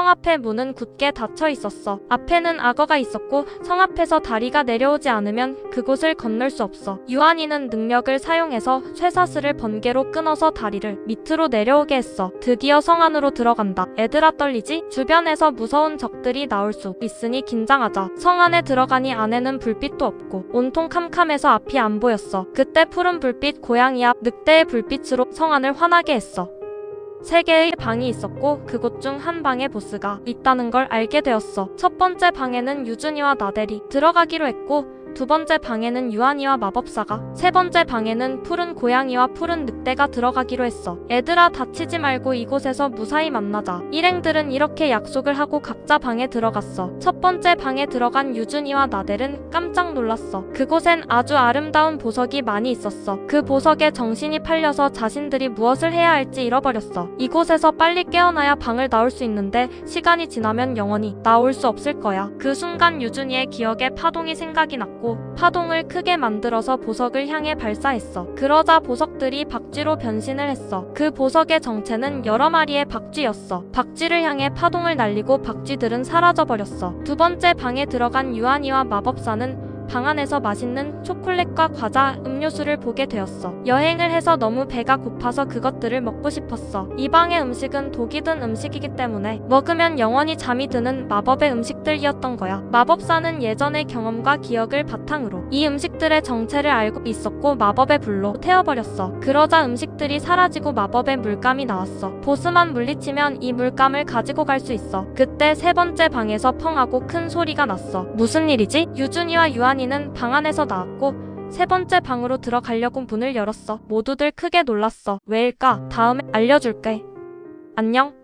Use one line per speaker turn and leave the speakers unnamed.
성 앞의 문은 굳게 닫혀 있었어. 앞에는 악어가 있었고 성 앞에서 다리가 내려오지 않으면 그곳을 건널 수 없어. 유한이는 능력을 사용해서 쇠사슬을 번개로 끊어서 다리를 밑으로 내려오게 했어. 드디어 성 안으로 들어간다. 애들아 떨리지? 주변에서 무서운 적들이 나올 수 있으니 긴장하자. 성 안에 들어가니 안에는 불빛도 없고 온통 캄캄해서 앞이 안 보였어. 그때 푸른 불빛 고양이와 늑대의 불빛으로 성 안을 환하게 했어. 세 개의 방이 있었고 그곳 중 한 방에 보스가 있다는 걸 알게 되었어. 첫 번째 방에는 유준이와 나델이 들어가기로 했고 두 번째 방에는 유한이와 마법사가 세 번째 방에는 푸른 고양이와 푸른 늑대가 들어가기로 했어. 애들아 다치지 말고 이곳에서 무사히 만나자. 일행들은 이렇게 약속을 하고 각자 방에 들어갔어. 첫 번째 방에 들어간 유준이와 나델은 깜짝 놀랐어. 그곳엔 아주 아름다운 보석이 많이 있었어. 그 보석에 정신이 팔려서 자신들이 무엇을 해야 할지 잃어버렸어. 이곳에서 빨리 깨어나야 방을 나올 수 있는데 시간이 지나면 영원히 나올 수 없을 거야. 그 순간 유준이의 기억에 파동이 생각이 났고 파동을 크게 만들어서 보석을 향해 발사했어. 그러자 보석들이 박쥐로 변신을 했어. 그 보석의 정체는 여러 마리의 박쥐였어. 박쥐를 향해 파동을 날리고 박쥐들은 사라져버렸어. 두 번째 방에 들어간 유한이와 마법사는 방 안에서 맛있는 초콜릿과 과자, 음료수를 보게 되었어. 여행을 해서 너무 배가 고파서 그것들을 먹고 싶었어. 이 방의 음식은 독이 든 음식이기 때문에 먹으면 영원히 잠이 드는 마법의 음식들이었던 거야. 마법사는 예전의 경험과 기억을 바탕으로 이 음식들의 정체를 알고 있었고 마법의 불로 태워버렸어. 그러자 음식들이 사라지고 마법의 물감이 나왔어. 보스만 물리치면 이 물감을 가지고 갈 수 있어. 그때 세 번째 방에서 펑하고 큰 소리가 났어. 무슨 일이지? 유준이와 유한이 는 방 안에서 나왔고 세 번째 방으로 들어가려고 문을 열었어. 모두들 크게 놀랐어. 왜일까? 다음에 알려줄게. 안녕.